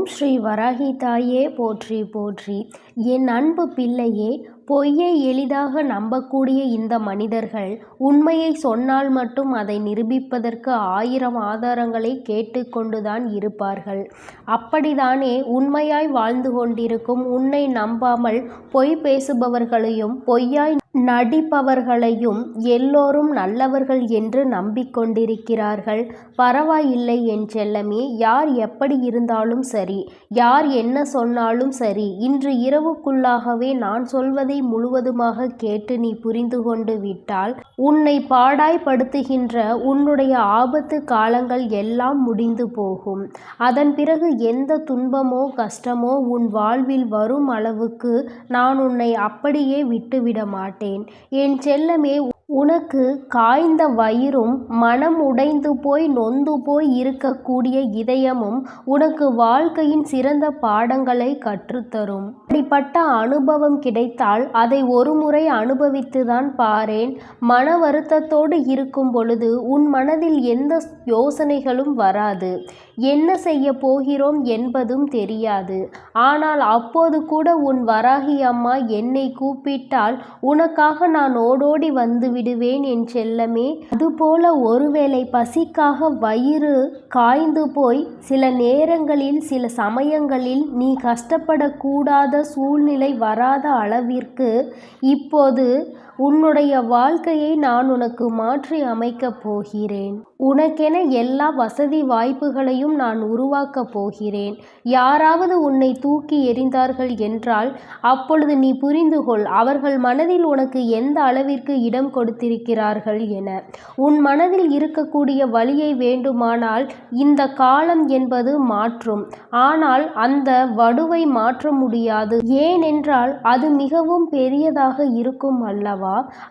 ஓம் ஸ்ரீ வராகி தாயே போற்றி போற்றி. என் அன்பு பிள்ளையே பொய்யை எளிதாக நம்பக்கூடிய இந்த மனிதர்கள் உண்மையை சொன்னால் மட்டும் அதை நிரூபிப்பதற்கு ஆயிரம் ஆதாரங்களை கேட்டுக்கொண்டுதான் இருப்பார்கள். அப்படிதானே உண்மையாய் வாழ்ந்து கொண்டிருக்கும் உன்னை நம்பாமல் பொய் பேசுபவர்களையும் பொய்யாய் நடிப்பவர்களையும் எல்லோரும் நல்லவர்கள் என்று நம்பிக்கொண்டிருக்கிறார்கள். பரவாயில்லை என் செல்லமே யார் எப்படி இருந்தாலும் சரி யார் என்ன சொன்னாலும் சரி இன்று இரவுக்குள்ளாகவே நான் சொல்வதை முழுவதுமாக கேட்டு நீ புரிந்து கொண்டு விட்டால் உன்னை பாடாய்படுத்துகின்ற உன்னுடைய ஆபத்து காலங்கள் எல்லாம் முடிந்து போகும். அதன் பிறகு எந்த துன்பமோ கஷ்டமோ உன் வாழ்வில் வரும் அளவுக்கு நான் உன்னை அப்படியே விட்டுவிட மாட்டேன். என் செல்லமே உனக்கு காய்ந்த வயிறும் மனம் உடைந்து போய் நொந்து போய் இருக்கக்கூடிய இதயமும் உனக்கு வாழ்க்கையின் சிறந்த பாடங்களை கற்றுத்தரும். அப்படிப்பட்ட அனுபவம் கிடைத்தால் அதை ஒரு முறை அனுபவித்துதான் பாரேன். மன வருத்தத்தோடு இருக்கும் பொழுது உன் மனதில் எந்த யோசனைகளும் வராது. என்ன செய்ய போகிறோம் என்பதும் தெரியாது. ஆனால் அப்போது கூட உன் வராகி அம்மா என்னை கூப்பிட்டால் உனக்காக நான் ஓடோடி வந்து விடுவேன் என் செல்லமே. அதுபோல ஒருவேளை பசிக்காக வயிறு காய்ந்து போய் சில நேரங்களில் சில சமயங்களில் நீ கஷ்டப்படக்கூடாத சூழ்நிலை வராத அளவிற்கு இப்போது உன்னுடைய வாழ்க்கையை நான் உனக்கு மாற்றி அமைக்கப் போகிறேன். உனக்கென எல்லா வசதி வாய்ப்புகளையும் நான் உருவாக்கப் போகிறேன். யாராவது உன்னை தூக்கி எறிந்தார்கள் என்றால் அப்பொழுது நீ புரிந்து கொள் அவர்கள் மனதில் உனக்கு எந்த அளவிற்கு இடம் கொடுத்திருக்கிறார்கள் என. உன் மனதில் இருக்கக்கூடிய வழியை வேண்டுமானால் இந்த காலம் என்பது மாற்றும். ஆனால் அந்த வடுவை மாற்ற முடியாது. ஏனென்றால் அது மிகவும் பெரியதாக இருக்கும் அல்லவா?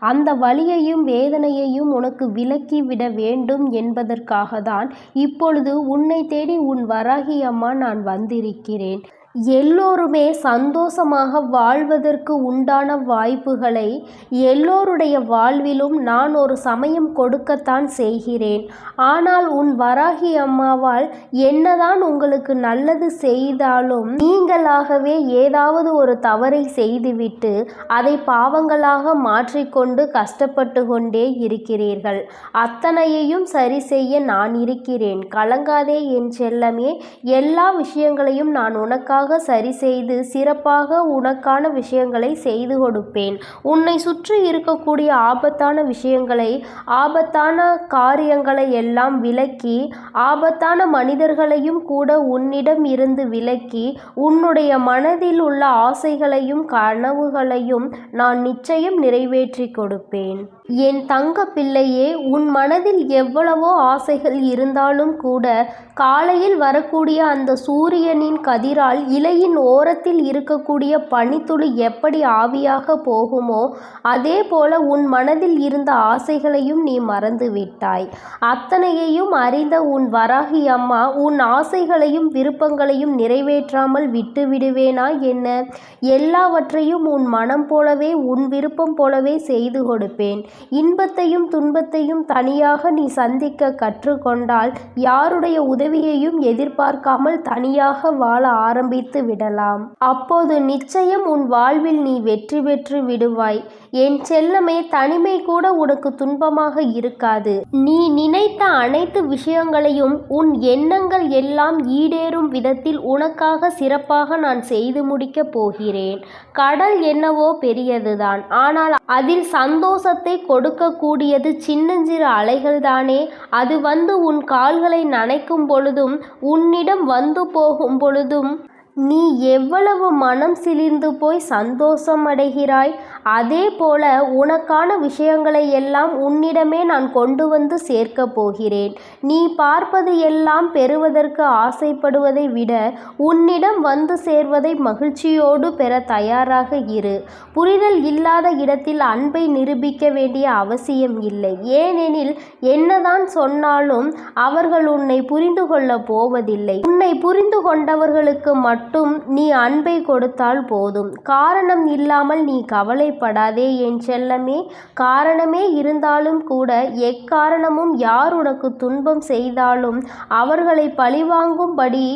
அந்த வலியையும் வேதனையையும் உனக்கு விலக்கி விட வேண்டும் என்பதற்காக தான் இப்பொழுது உன்னை தேடி உன் வராகி அம்மா நான் வந்திருக்கிறேன். எல்லோருமே சந்தோஷமாக வாழ்வதற்கு உண்டான வாய்ப்புகளை எல்லோருடைய வாழ்விலும் நான் ஒரு சமயம் கொடுக்கத்தான் செய்கிறேன். ஆனால் உன் வராகி அம்மாவால் என்னதான் உங்களுக்கு நல்லது செய்தாலும் நீங்களாகவே ஏதாவது ஒரு தவறை செய்துவிட்டு அதை பாவங்களாக மாற்றிக்கொண்டு கஷ்டப்பட்டு கொண்டே இருக்கிறீர்கள். அத்தனையையும் சரி செய்ய நான் இருக்கிறேன். கலங்காதே என் செல்லமே. எல்லா விஷயங்களையும் நான் உனக்காக சரியாக சரி செய்து சிறப்பாக உனக்கான விஷயங்களை செய்து கொடுப்பேன். உன்னை சுற்றி இருக்கக்கூடிய ஆபத்தான விஷயங்களை ஆபத்தான காரியங்களை எல்லாம் விலக்கி ஆபத்தான மனிதர்களையும் கூட உன்னிடம் இருந்து விலக்கி உன்னுடைய மனதில் உள்ள ஆசைகளையும் கனவுகளையும் நான் நிச்சயம் நிறைவேற்றி கொடுப்பேன். என் தங்க பிள்ளையே உன் மனதில் எவ்வளவோ ஆசைகள் இருந்தாலும் கூட காலையில் வரக்கூடிய அந்த சூரியனின் கதிரால் இலையின் ஓரத்தில் இருக்கக்கூடிய பனித்துளி எப்படி ஆவியாக போகுமோ அதே போல உன் மனதில் இருந்த ஆசைகளையும் நீ மறந்து விட்டாய் அத்தனையையும் அறிந்த உன் வராகி அம்மா உன் ஆசைகளையும் விருப்பங்களையும் நிறைவேற்றாமல் விட்டு விடுவேனா என்ன? எல்லாவற்றையும் உன் மனம் போலவே உன் விருப்பம் போலவே செய்து கொடுப்பேன். இன்பத்தையும் துன்பத்தையும் தனியாக நீ சந்திக்க கற்றுக்கொண்டால் யாருடைய உதவியையும் எதிர்பார்க்காமல் தனியாக வாழ ஆரம்பித்து விடலாம். அப்போது நிச்சயம் உன் வாழ்வில் நீ வெற்றி பெற்று விடுவாய். என் செல்லமே தனிமை கூட உனக்கு துன்பமாக இருக்காது. நீ நினைத்த அனைத்து விஷயங்களையும் உன் எண்ணங்கள் எல்லாம் ஈடேறும் விதத்தில் உனக்காக சிறப்பாக நான் செய்து முடிக்கப் போகிறேன். கடல் என்னவோ பெரியதுதான். ஆனால் அதில் சந்தோஷத்தை கொடுக்கக்கூடியது சின்னஞ்சிறு அலைகள் தானே அது வந்து உன் கால்களை நனைக்கும் பொழுதும் உன்னிடம் வந்து போகும் பொழுதும். நீ எவ்வளவு மனம் சிலிர்ந்து போய் சந்தோஷம் அடைகிறாய்? அதே போல உனக்கான விஷயங்களை எல்லாம் உன்னிடமே நான் கொண்டு வந்து சேர்க்கப் போகிறேன். நீ பார்ப்பது எல்லாம் பெறுவதற்கு ஆசைப்படுவதை விட உன்னிடம் வந்து சேர்வதை மகிழ்ச்சியோடு பெற தயாராக இரு. புரிதல் இல்லாத இடத்தில் அன்பை நிரூபிக்க வேண்டிய அவசியம் இல்லை. ஏனெனில் என்னதான் சொன்னாலும் அவர்கள் உன்னை புரிந்து கொள்ளப் போவதில்லை. உன்னை புரிந்து கொண்டவர்களுக்கு மட்டும் மட்டும் நீ அன்பை கொடுத்தால் போதும். காரணம் இல்லாமல் நீ கவலைப்படாதே என் செல்லமே. காரணமே இருந்தாலும் கூட எக்காரணமும் யார் உனக்கு துன்பம் செய்தாலும் அவர்களை பழிவாங்கும்படி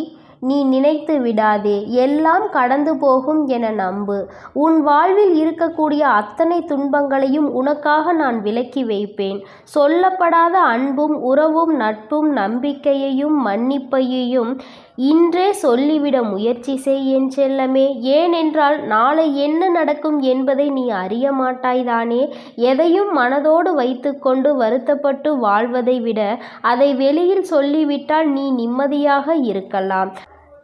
நீ நினைத்து விடாதே எல்லாம் கடந்து போகும் என நம்பு. உன் வாழ்வில் இருக்கக்கூடிய அத்தனை துன்பங்களையும் உனக்காக நான் விலக்கி வைப்பேன். சொல்லப்படாத அன்பும் உறவும் நட்பும் நம்பிக்கையையும் மன்னிப்பையையும் இன்றே சொல்லிவிட முயற்சி செய் என் செல்லமே. ஏனென்றால் நாளை என்ன நடக்கும் என்பதை நீ அறிய மாட்டாய்தானே. எதையும் மனதோடு வைத்துக்கொண்டு வருத்தப்பட்டு வாழ்வதை விட அதை வெளியில் சொல்லிவிட்டால் நீ நிம்மதியாக இருக்கலாம்.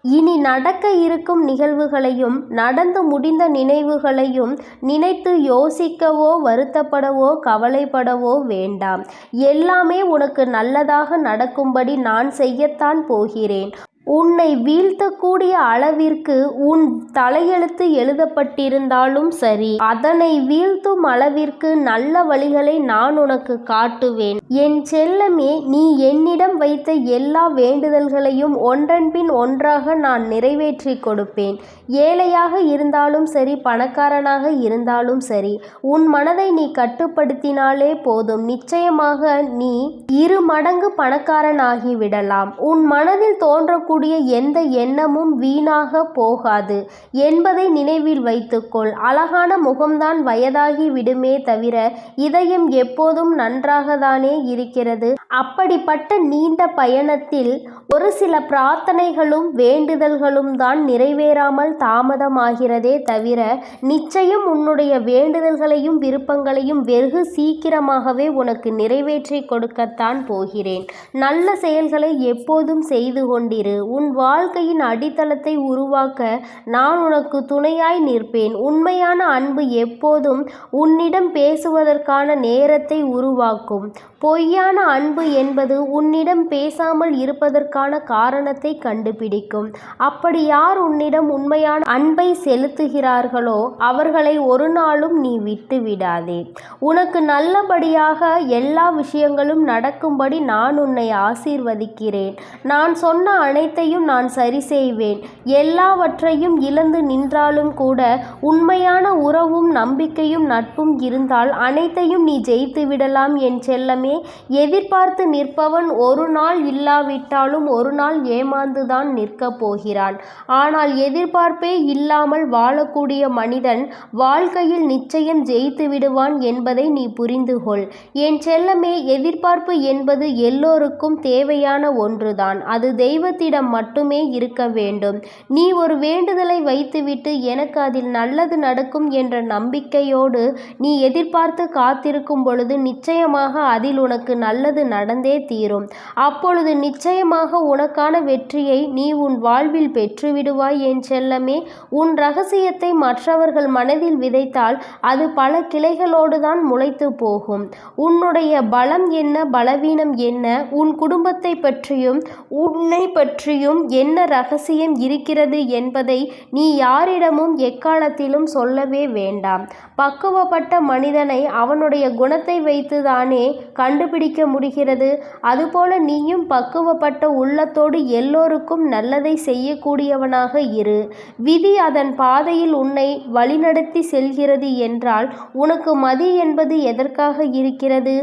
இனி நடக்க இருக்கும் நிகழ்வுகளையும் நடந்து முடிந்த நினைவுகளையும் நினைத்து யோசிக்கவோ வருத்தப்படவோ கவலைப்படவோ வேண்டாம். எல்லாமே உனக்கு நல்லதாக நடக்கும்படி நான் செய்யத்தான் போகிறேன். உன்னை வீழ்த்தக்கூடிய அளவிற்கு உன் தலையெழுத்து எழுதப்பட்டிருந்தாலும் சரி அதனை வீழ்த்தும் அளவிற்கு நல்ல வழிகளை நான் உனக்கு காட்டுவேன். என் செல்லமே நீ என்னிடம் வைத்த எல்லா வேண்டுதல்களையும் ஒன்றன்பின் ஒன்றாக நான் நிறைவேற்றி கொடுப்பேன். ஏழையாக இருந்தாலும் சரி பணக்காரனாக இருந்தாலும் சரி உன் மனதை நீ கட்டுப்படுத்தினாலே போதும். நிச்சயமாக நீ இரு மடங்கு பணக்காரனாகிவிடலாம் உன் மனதில் தோன்றக்கூடிய எந்த எண்ணமும் வீணாக போகாது என்பதை நினைவில் வைத்துக்கொள். அழகான முகம்தான் வயதாகி விடுமே தவிர இதயம் எப்போதும் நன்றாகத்தானே இருக்கிறது. அப்படிப்பட்ட நீண்ட பயணத்தில் ஒரு சில பிரார்த்தனைகளும் வேண்டுதல்களும் தான் நிறைவேறாமல் தாமதமாகிறதே தவிர நிச்சயம் உன்னுடைய வேண்டுதல்களையும் விருப்பங்களையும் வெகு சீக்கிரமாகவே உனக்கு நிறைவேற்றி கொடுக்கத்தான் போகிறேன். நல்ல செயல்களை எப்போதும் செய்து கொண்டிரு. உன் வாழ்க்கையின் அடித்தளத்தை உருவாக்க நான் உனக்கு துணையாய் நிற்பேன். உண்மையான அன்பு எப்போதும் உன்னிடம் பேசுவதற்கான நேரத்தை உருவாக்கும். பொய்யான அன்பு என்பது உன்னிடம் பேசாமல் இருப்பதற்கான காரணத்தை கண்டுபிடிக்கும். அப்படி யார் உன்னிடம் உண்மையான அன்பை செலுத்துகிறார்களோ அவர்களை ஒரு நாளும் நீ விட்டு விடாதே. உனக்கு நல்லபடியாக எல்லா விஷயங்களும் நடக்கும்படி நான் உன்னை ஆசீர்வதிக்கிறேன். நான் சொன்ன அனைத்து அனைத்தையும் நான் சரி செய்வேன். எல்லாவற்றையும் இழந்து நின்றாலும் கூட உண்மையான உறவும் நம்பிக்கையும் நட்பும் இருந்தால் அனைத்தையும் நீ ஜெயித்து விடலாம் என் செல்லமே. எதிர்பார்த்து நிற்பவன் ஒரு நாள் இல்லாவிட்டாலும் ஒரு நாள் ஏமாந்துதான் நிற்கப் போகிறான். ஆனால் எதிர்பார்ப்பே இல்லாமல் வாழக்கூடிய மனிதன் வாழ்க்கையில் நிச்சயம் ஜெயித்து விடுவான் என்பதை நீ புரிந்து கொள். என் செல்லமே எதிர்பார்ப்பு என்பது எல்லோருக்கும் தேவையான ஒன்றுதான். அது தெய்வத்திடம் மட்டுமே இருக்க வேண்டும். நீ ஒரு வேண்டுதலை வைத்துவிட்டு எனக்கு அதில் நல்லது நடக்கும் என்ற நம்பிக்கையோடு நீ எதிர்பார்த்து காத்திருக்கும் பொழுது நிச்சயமாக அதில் உனக்கு நல்லது நடந்தே தீரும். அப்பொழுது நிச்சயமாக உனக்கான வெற்றியை நீ உன் வாழ்வில் பெற்றுவிடுவாய் என் செல்லமே. உன் ரகசியத்தை மற்றவர்கள் மனதில் விதைத்தால் அது பல கிளைகளோடு தான் முளைத்து போகும். உன்னுடைய பலம் என்ன பலவீனம் என்ன உன் குடும்பத்தை பற்றியும் உன்னை பற்றி பற்றியும் என்ன ரகசியம் இருக்கிறது என்பதை நீ யாரிடமும் எக்காலத்திலும் சொல்லவே வேண்டாம். பக்குவப்பட்ட மனிதனை அவனுடைய குணத்தை வைத்துதானே கண்டுபிடிக்க முடிகிறது. அதுபோல நீயும் பக்குவப்பட்ட உள்ளத்தோடு எல்லோருக்கும் நல்லதை செய்யக்கூடியவனாக இரு. விதி அதன் பாதையில் உன்னை வழிநடத்தி செல்கிறது என்றால் உனக்கு மதி என்பது எதற்காக இருக்கிறது?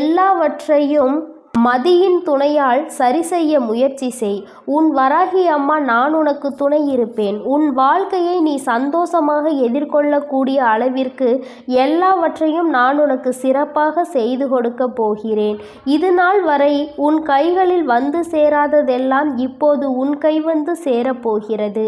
எல்லாவற்றையும் மதியின் துணையால் சரி செய்ய முயற்சி செய். உன் வராகி அம்மா நான் உனக்கு துணை இருப்பேன். உன் வாழ்க்கையை நீ சந்தோஷமாக எதிர்கொள்ளக்கூடிய அளவிற்கு எல்லாவற்றையும் நான் உனக்கு சிறப்பாக செய்து கொடுக்க போகிறேன். இது நாள் வரை உன் கைகளில் வந்து சேராததெல்லாம் இப்போது உன் கை வந்து சேரப்போகிறது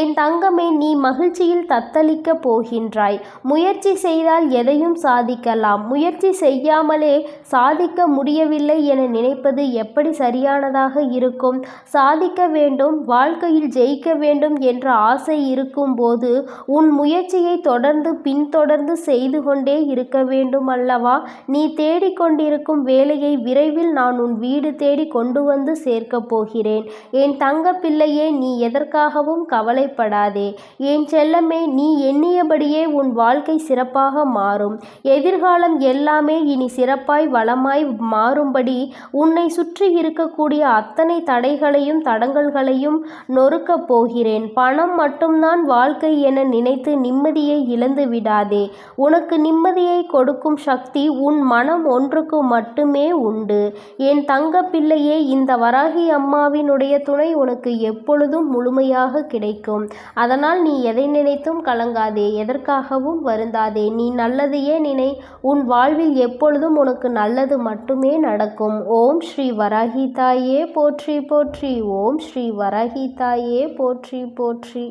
என் தங்கமே நீ மகிழ்ச்சியில் தத்தளிக்க போகின்றாய். முயற்சி செய்தால் எதையும் சாதிக்கலாம். முயற்சி செய்யாமலே சாதிக்க முடியவில்லை என நினைப்பது எப்படி சரியானதாக இருக்கும்? சாதிக்க வேண்டும் வாழ்க்கையில் ஜெயிக்க வேண்டும் என்ற ஆசை இருக்கும்போது உன் முயற்சியை தொடர்ந்து பின்தொடர்ந்து செய்து கொண்டே இருக்க வேண்டும் அல்லவா? நீ தேடிக்கொண்டிருக்கும் வேலையை விரைவில் நான் உன் வீடு தேடி கொண்டு வந்து சேர்க்கப் போகிறேன். என் தங்க பிள்ளையே நீ எதற்காகவும் கவலைப்படாதே. என் செல்லமே நீ எண்ணியபடியே உன் வாழ்க்கை சிறப்பாக மாறும். எதிர்காலம் எல்லாமே இனி சிறப்பாய் வளமாய் மாறும்படி உன்னை சுற்றி இருக்கக்கூடிய அத்தனை தடைகளையும் தடங்கல்களையும் நொறுக்கப் போகிறேன். பணம் மட்டும்தான் வாழ்க்கை என நினைத்து நிம்மதியை இழந்து விடாதே. உனக்கு நிம்மதியை கொடுக்கும் சக்தி உன் மனம் ஒன்றுக்கு மட்டுமே உண்டு. என் தங்க பிள்ளையே இந்த வராகி அம்மாவினுடைய துணை உனக்கு எப்பொழுதும் முழுமையாக கிடைக்கும். அதனால் நீ எதை நினைத்தும் கலங்காதே எதற்காகவும் வருந்தாதே. நீ நல்லதையே நினை உன் வாழ்வில் எப்பொழுதும் உனக்கு நல்லது மட்டுமே நடக்கும். ஓம் ஸ்ரீ வராகி தாயே போற்றி போற்றி ஓம் ஸ்ரீ வராகி தாயே போற்றி போற்றி.